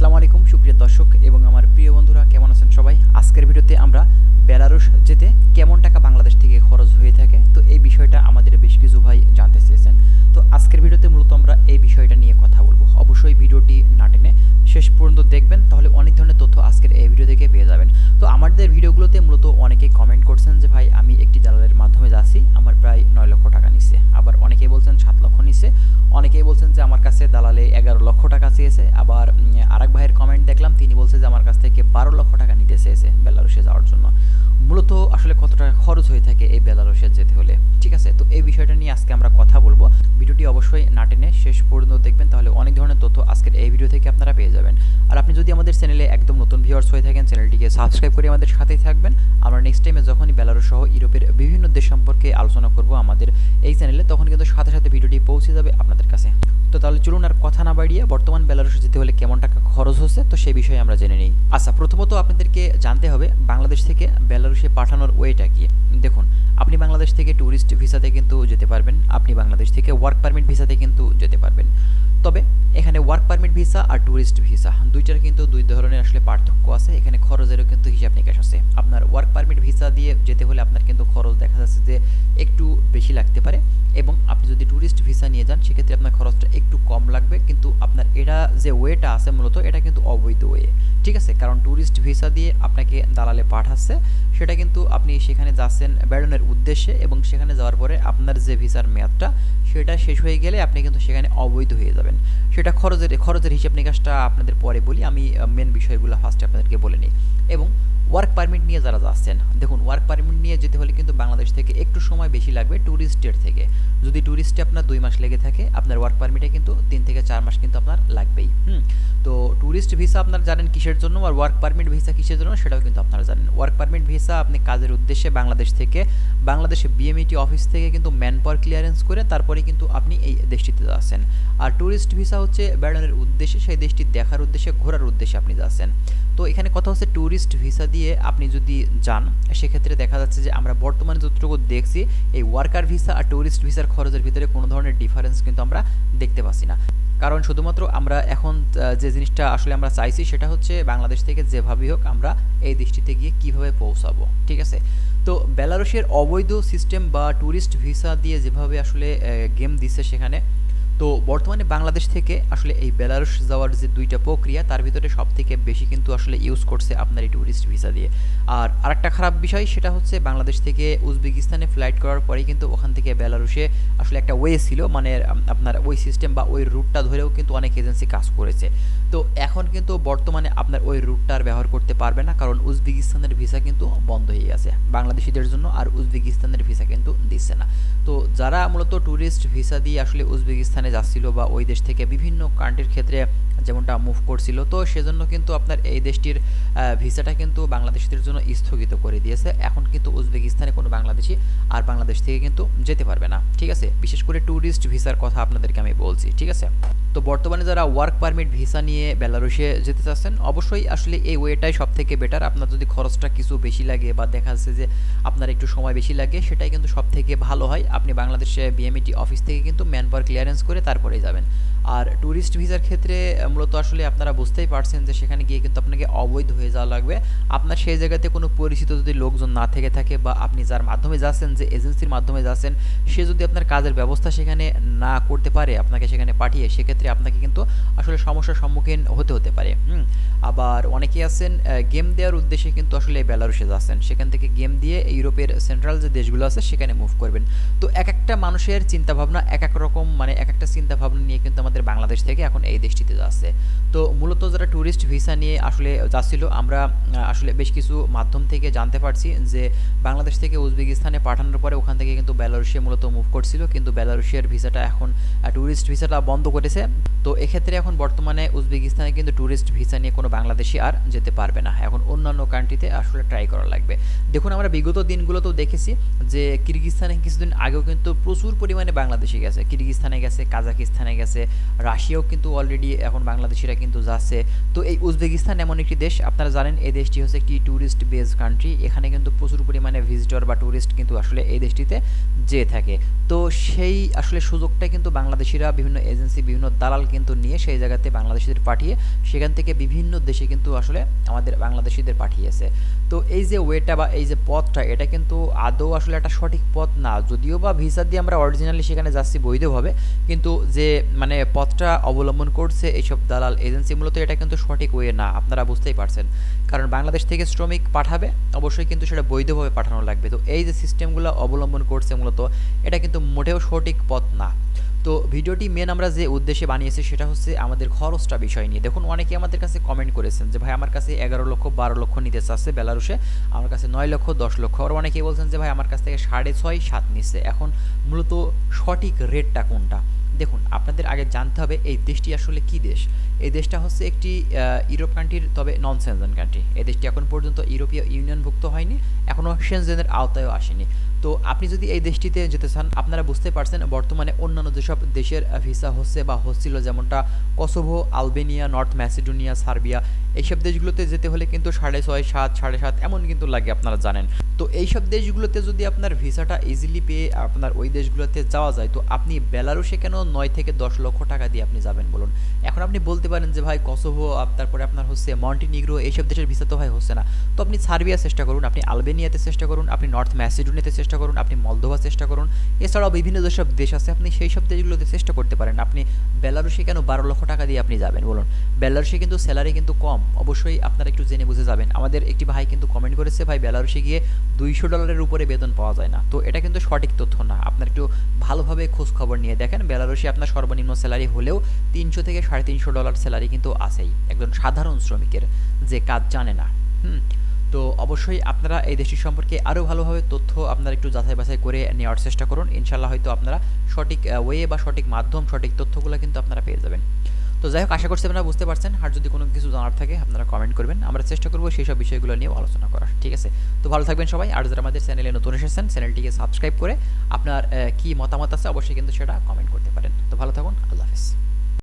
আসসালামু আলাইকুম, সুপ্রিয় দর্শক এবং আমার প্রিয় বন্ধুরা, কেমন আছেন সবাই? আজকের ভিডিওতে আমরা বেলারুশ যেতে কেমন টাকা বাংলাদেশ থেকে খরচ হয়ে থাকে, তো এই বিষয়টা আমাদের বেশ কিছু ভাই জানতে চেয়েছেন। তো আজকের ভিডিওতে মূলত আমরা এই বিষয়টা নিয়ে কথা বলব। অবশ্যই ভিডিওটি না টেনে শেষ পর্যন্ত দেখবেন, তাহলে অনেক ধরনের তথ্য আজকের এই ভিডিও থেকে পেয়ে যাবেন। তো আমাদের ভিডিওগুলোতে মূলত অনেকেই কমেন্ট করছেন বলছেন যে আমার কাছে দালালে এগারো লক্ষ টাকা চেয়েছে। আবার আরেক ভাইয়ের কমেন্ট দেখলাম, তিনি বলছে যে আমার কাছ থেকে বারো লক্ষ টাকা নিতে চেয়েছে বেলারুশে যাওয়ার জন্য। মূলত আসলে কত টাকা খরচ হয়ে থাকে এই বেলারুশে যেতে হলে, ঠিক আছে? তো এই বিষয়টা নিয়ে আজকে আমরা কথা বলব। ভিডিওটি অবশ্যই না টেনে শেষ পর্যন্ত দেখবেন, তাহলে অনেক ধরনের তথ্য আজকের এই ভিডিও থেকে আপনারা পেয়ে যাবেন। আপনি যদি আমাদের চ্যানেলে একদম নতুন ভিউয়ার্স হয়ে থাকেন, চ্যানেলটিকে সাবস্ক্রাইব করে আমাদের সাথেই থাকবেন। আমরা নেক্সট টাইমে যখনই বেলারুশ সহ ইউরোপের বিভিন্ন দেশ সম্পর্কে আলোচনা করব আমাদের এই চ্যানেলে, তখন কিন্তু সাথে সাথে ভিডিওটি পৌঁছে যাবে আপনাদের কাছে। তো তাহলে চলুন আর কথা না বাড়িয়ে বর্তমান বেলারুশে যেতে হলে কেমন টাকা খরচ হচ্ছে, তো সেই বিষয়ে আমরা জেনে নিই। আচ্ছা প্রথমত আপনাদেরকে জানতে হবে বাংলাদেশ থেকে বেলারুশে পাঠানোর ওয়েটা কি? দেখুন, আপনি বাংলাদেশ থেকে ট্যুরিস্ট ভিসাতে কিন্তু যেতে পারবেন, আপনি বাংলাদেশ থেকে ওয়ার্ক পারমিট ভিসাতে কিন্তু যেতে পারবেন। তবে এখানে ওয়ার্ক পারমিট ভিসা আর ট্যুরিস্ট ভিসা, দুইটার কিন্তু দুই ধরনের আসলে পার্থক্য আছে, এখানে খরচেরও কিন্তু হিসাব নিকাশ আছে। আপনার ওয়ার্ক পারমিট ভিসা দিয়ে যেতে হলে আপনার কিন্তু খরচ দেখা যাচ্ছে যে বেশি লাগতে পারে এবং আপনি যদি ট্যুরিস্ট ভিসা নিয়ে যান, সেক্ষেত্রে আপনার খরচটা একটু কম লাগবে। কিন্তু আপনার এটা যে ওয়েটা আছে মূলত, এটা কিন্তু অবৈধ ওয়ে ঠিক আছে? কারণ ট্যুরিস্ট ভিসা দিয়ে আপনাকে দালালে পাঠাচ্ছে। সেটা কিন্তু আপনি সেখানে যাচ্ছেন বেড়ানোর উদ্দেশ্যে এবং সেখানে যাওয়ার পরে আপনার যে ভিসার মেয়াদটা, সেটা শেষ হয়ে গেলে আপনি কিন্তু সেখানে অবৈধ হয়ে যাবেন। সেটা খরচের খরচের হিসাব নিকাশটা আপনাদের পরে বলি। আমি মেন বিষয়গুলো ফার্স্টে আপনাদেরকে বলে নিই। এবং পারমিট নিয়ে যারা যাচ্ছেন, দেখুন ওয়ার্ক পারমিট নিয়ে যেতে হলে কিন্তু বাংলাদেশ থেকে একটু সময় বেশি লাগবে ট্যুরিস্টের থেকে। যদি ট্যুরিস্টে আপনার দুই মাস লেগে থাকে, আপনার ওয়ার্ক পারমিটে কিন্তু তিন থেকে চার মাস কিন্তু আপনার লাগবেই, হুম? তো ট্যুরিস্ট ভিসা আপনার জানেন কিসের জন্য আর ওয়ার্ক পারমিট ভিসা কিসের জন্য সেটাও কিন্তু আপনারা জানেন। ওয়ার্ক পারমিট ভিসা আপনি কাজের উদ্দেশ্যে বাংলাদেশ থেকে, বাংলাদেশে বিএমইটি অফিস থেকে কিন্তু ম্যান পাওয়ার ক্লিয়ারেন্স করে তারপরে কিন্তু আপনি এই দেশটিতে যাচ্ছেন। আর ট্যুরিস্ট ভিসা হচ্ছে বেড়ানোর উদ্দেশ্যে, সেই দেশটি দেখার উদ্দেশ্যে, ঘোরার উদ্দেশ্যে আপনি যাচ্ছেন। তো এখানে কথা হচ্ছে ট্যুরিস্ট ভিসা দিয়ে আপনি যদি যান, সেক্ষেত্রে দেখা যাচ্ছে যে আমরা বর্তমানে যতটুকু দেখছি, এই ওয়ার্কার ভিসা আর ট্যুরিস্ট ভিসার খরচের ভিতরে কোনো ধরনের ডিফারেন্স কিন্তু আমরা দেখতে পাচ্ছি না। কারণ শুধুমাত্র আমরা এখন যে জিনিসটা আসলে আমরা চাইছি সেটা হচ্ছে বাংলাদেশ থেকে যেভাবেই হোক আমরা এই দৃষ্টিতে গিয়ে কীভাবে পৌঁছাবো, ঠিক আছে? তো বেলারুশের অবৈধ সিস্টেম বা ট্যুরিস্ট ভিসা দিয়ে যেভাবে আসলে গেম দিচ্ছে সেখানে তো বর্তমানে বাংলাদেশ থেকে আসলে এই বেলারুশ যাওয়ার যে দুইটা প্রক্রিয়া, তার ভিতরে সব থেকে বেশি কিন্তু আসলে ইউজ করছে আপনার এই ট্যুরিস্ট ভিসা দিয়ে। আর আরেকটা খারাপ বিষয়, সেটা হচ্ছে বাংলাদেশ থেকে উজবেকিস্তানে ফ্লাইট করার পরেই কিন্তু ওখান থেকে বেলারুশে আসলে একটা ওয়ে ছিল মানে আপনার ওই সিস্টেম বা ওই রুটটা ধরেও কিন্তু অনেক এজেন্সি কাজ করেছে। তো এখন কিন্তু বর্তমানে আপনার ওই রুটটা আর ব্যবহার করতে পারবে না, কারণ উজবেকিস্তানের ভিসা কিন্তু বন্ধ হয়ে গেছে বাংলাদেশিদের জন্য, আর উজবেকিস্তানের ভিসা কিন্তু দিচ্ছে না। তো যারা মূলত ট্যুরিস্ট ভিসা দিয়ে আসলে উজবেকিস্তানে যাচ্ছিল বা ওই দেশ থেকে বিভিন্ন কান্ট্রির ক্ষেত্রে যেমনটা মুভ করছিল। তো সেজন্য কিন্তু আপনার এই দেশটির ভিসাটা কিন্তু বাংলাদেশিদের জন্য স্থগিত করে দিয়েছে। এখন কিন্তু উজবেকিস্তানে কোনো বাংলাদেশি আর বাংলাদেশ থেকে কিন্তু যেতে পারবে না। ঠিক আছে? বিশেষ করে ট্যুরিস্ট ভিসার কথা আপনাদেরকে আমি বলছি। ঠিক আছে? তো বর্তমানে যারা ওয়ার্ক পারমিট ভিসা নিয়ে বেলারুশে যেতে চাচ্ছেন, অবশ্যই আসলে এই ওয়েটাই সব থেকে বেটার আপনার যদি খরচটা কিছু বেশি লাগে বা দেখা যাচ্ছে যে আপনার একটু সময় বেশি লাগে, সেটাই কিন্তু সব থেকে ভালো হয়। আপনি বাংলাদেশে বিএমইটি অফিস থেকে কিন্তু ম্যান পাওয়ার ক্লিয়ারেন্স করে তারপরেই যাবেন। আর ট্যুরিস্ট ভিসার ক্ষেত্রে মূলত আসলে আপনারা বুঝতেই পারছেন যে সেখানে গিয়ে কিন্তু আপনাকে অবৈধ হয়ে যাওয়া লাগবে। আপনার সেই জায়গাতে কোনো পরিচিত যদি লোকজন না থেকে থাকে বা আপনি যার মাধ্যমে যাচ্ছেন, যে এজেন্সির মাধ্যমে যাচ্ছেন, সে যদি আপনার কাজের ব্যবস্থা সেখানে না করতে পারে, আপনাকে সেখানে পাঠিয়ে, সেক্ষেত্রে আপনাকে কিন্তু আসলে সমস্যার সম্মুখীন হতে হতে পারে, হুম? আবার অনেকেই আছেন গেম দেওয়ার উদ্দেশ্যে কিন্তু আসলে বেলারুশে যাচ্ছেন। সেখান থেকে গেম দিয়ে ইউরোপের সেন্ট্রাল যে দেশগুলো আছে, সেখানে মুভ করবেন। তো এক একটা মানুষের চিন্তাভাবনা এক এক রকম মানে এক একটা চিন্তাভাবনা নিয়ে কিন্তু আমাদের বাংলাদেশ থেকে এখন এই দেশটিতে যাচ্ছে। তো মূলত যারা ট্যুরিস্ট ভিসা নিয়ে আসলে যাচ্ছিল, আমরা আসলে বেশ কিছু মাধ্যম থেকে জানতে পারছি যে বাংলাদেশ থেকে উজবেকিস্তানে পাঠানোর পরে ওখান থেকে কিন্তু বেলারুশে মূলত মুভ করছিল। কিন্তু বেলারুশের ভিসাটা এখন ট্যুরিস্ট ভিসাটা বন্ধ করেছে। তো এক্ষেত্রে এখন বর্তমানে উজবেকিস্তানে কিন্তু ট্যুরিস্ট ভিসা নিয়ে কোনো বাংলাদেশি আর যেতে পারবে না। এখন অন্যান্য কান্ট্রিতে আসলে ট্রাই করা লাগবে। দেখুন, আমরা বিগত দিনগুলোতেও দেখেছি যে কিরগিস্তানে কিছুদিন আগেও কিন্তু প্রচুর পরিমাণে বাংলাদেশি গেছে। কিরগিস্তানে গেছে কাজাকিস্তানে গেছে রাশিয়াও কিন্তু অলরেডি এখন বাংলাদেশিরা কিন্তু যাচ্ছে। তো এই উজবেকিস্তান এমন একটি দেশ, আপনারা জানেন এই দেশটি হচ্ছে একটি ট্যুরিস্ট বেস কান্ট্রি এখানে কিন্তু প্রচুর পরিমাণে ভিজিটর বা ট্যুরিস্ট কিন্তু আসলে এই দেশটিতে যেয়ে থাকে। তো সেই আসলে সুযোগটা কিন্তু বাংলাদেশিরা বিভিন্ন এজেন্সি বিভিন্ন দালাল কিন্তু নিয়ে সেই জায়গাতে বাংলাদেশিদের পাঠিয়ে সেখান থেকে বিভিন্ন দেশে কিন্তু আসলে আমাদের বাংলাদেশিদের পাঠিয়েছে। তো এই যে ওয়েটা বা এই যে পথটা, এটা কিন্তু আদৌ আসলে একটা সঠিক পথ না। যদিও বা ভিসা দিয়ে আমরা অরিজিনালি সেখানে যাচ্ছি বৈধভাবে, কিন্তু যে মানে পথটা অবলম্বন করছে এইসব দালাল এজেন্সি, মূলত এটা কিন্তু সঠিক ওয়ে না, আপনারা বুঝতেই পারছেন। কারণ বাংলাদেশ থেকে শ্রমিক পাঠাবে, অবশ্যই কিন্তু সেটা বৈধভাবে পাঠানো লাগবে। তো এই যে সিস্টেমগুলো অবলম্বন করছে মূলত, এটা কিন্তু মোটেও সঠিক পথ না। তো ভিডিওটি মেন আমরা যে উদ্দেশ্যে বানিয়েছি, সেটা হচ্ছে আমাদের খরচটা বিষয় নিয়ে। দেখুন অনেকে আমাদের কাছে কমেন্ট করেছেন যে, ভাই, আমার কাছে এগারো লক্ষ, বারো লক্ষ নিতে চাচ্ছে বেলারুসে আমার কাছে নয় লক্ষ, দশ লক্ষ। আর অনেকেই বলছেন যে, ভাই, আমার কাছ থেকে সাড়ে ছয়, সাত নিচ্ছে। এখন মূলত সঠিক রেটটা কোনটা? দেখুন, আপনাদের আগে জানতে হবে এই দেশটি আসলে কি দেশ? এই দেশটা হচ্ছে একটি ইউরোপ কান্ট্রির তবে নন সেনজেন কান্ট্রি এই দেশটি এখন পর্যন্ত ইউরোপীয় ইউনিয়নভুক্ত হয়নি, এখনও সেনজেনের আওতায়ও আসেনি। তো আপনি যদি এই দেশটিতে যেতে চান, আপনারা বুঝতে পারছেন বর্তমানে অন্যান্য যেসব দেশের ভিসা হচ্ছে বা হচ্ছিল, যেমনটা Kosovo Albania North Macedonia Serbia এইসব দেশগুলোতে যেতে হলে কিন্তু সাড়ে ছয়, সাত, সাড়ে সাত, এমন কিন্তু লাগে, আপনারা জানেন। তো এইসব দেশগুলোতে যদি আপনার ভিসাটা ইজিলি পেয়ে আপনার ওই দেশগুলোতে যাওয়া যায়, তো আপনি বেলারুসে কেন নয় থেকে দশ লক্ষ টাকা দিয়ে আপনি যাবেন বলুন? এখন আপনি বলতে পারেন যে, ভাই, কসোভো তারপরে আপনার হচ্ছে মন্টিনিগ্রো, এইসব দেশের ভিসা তো ভাই হচ্ছে না। তো আপনি সার্বিয়া চেষ্টা করুন, আপনি আলবেনিয়াতে চেষ্টা করুন, আপনি নর্থ ম্যাসিডোনিয়াতে চেষ্টা করুন, আপনি মলদোভা চেষ্টা করুন। এছাড়াও বিভিন্ন যেসব দেশ আছে, আপনি সেই সব দেশগুলোতে চেষ্টা করতে পারেন। আপনি বেলারুসে কেন বারো লক্ষ টাকা দিয়ে আপনি যাবেন বলুন? বেলারুসে কিন্তু স্যালারি কিন্তু কম। অবশ্যই আপনারা একটু জেনে বুঝে যাবেন। আমাদের একটি ভাই কিন্তু কমেন্ট করেছে, ভাই বেলারুসে গিয়ে দুইশো ডলারের উপরে বেতন পাওয়া যায় না। তো এটা কিন্তু সঠিক তথ্য না। আপনার একটু ভালোভাবে খোঁজ খবর নিয়ে দেখেন। বেলারুসে আপনার সর্বনিম্ন স্যালারি হলেও তিনশো থেকে সাড়ে তিনশো ডলার স্যালারি কিন্তু আছেই, একজন সাধারণ শ্রমিকের যে কাজ জানে না। হুম, তো অবশ্যই আপনারা এই দেশটির সম্পর্কে আরও ভালোভাবে তথ্য আপনারা একটু যাচাই বাছাই করে নেওয়ার চেষ্টা করুন। ইনশাল্লাহ হয়তো আপনারা সঠিক ওয়ে বা সঠিক মাধ্যম, সঠিক তথ্যগুলো কিন্তু আপনারা পেয়ে যাবেন। তো যাই হোক, আশা করছি আপনারা বুঝতে পারছেন। আর যদি কোনো কিছু জানার থাকে, আপনারা কমেন্ট করবেন। আমরা চেষ্টা করব সেই সব বিষয়গুলো নিয়ে আলোচনা করার, ঠিক আছে? তো ভালো থাকবেন সবাই। আর যারা আমাদের চ্যানেলে নতুন এসেছেন, চ্যানেলটিকে সাবস্ক্রাইব করে আপনার কি মতামত আছে, অবশ্যই কিন্তু সেটা কমেন্ট করতে পারেন। তো ভালো থাকুন। আল্লাহ হাফিজ।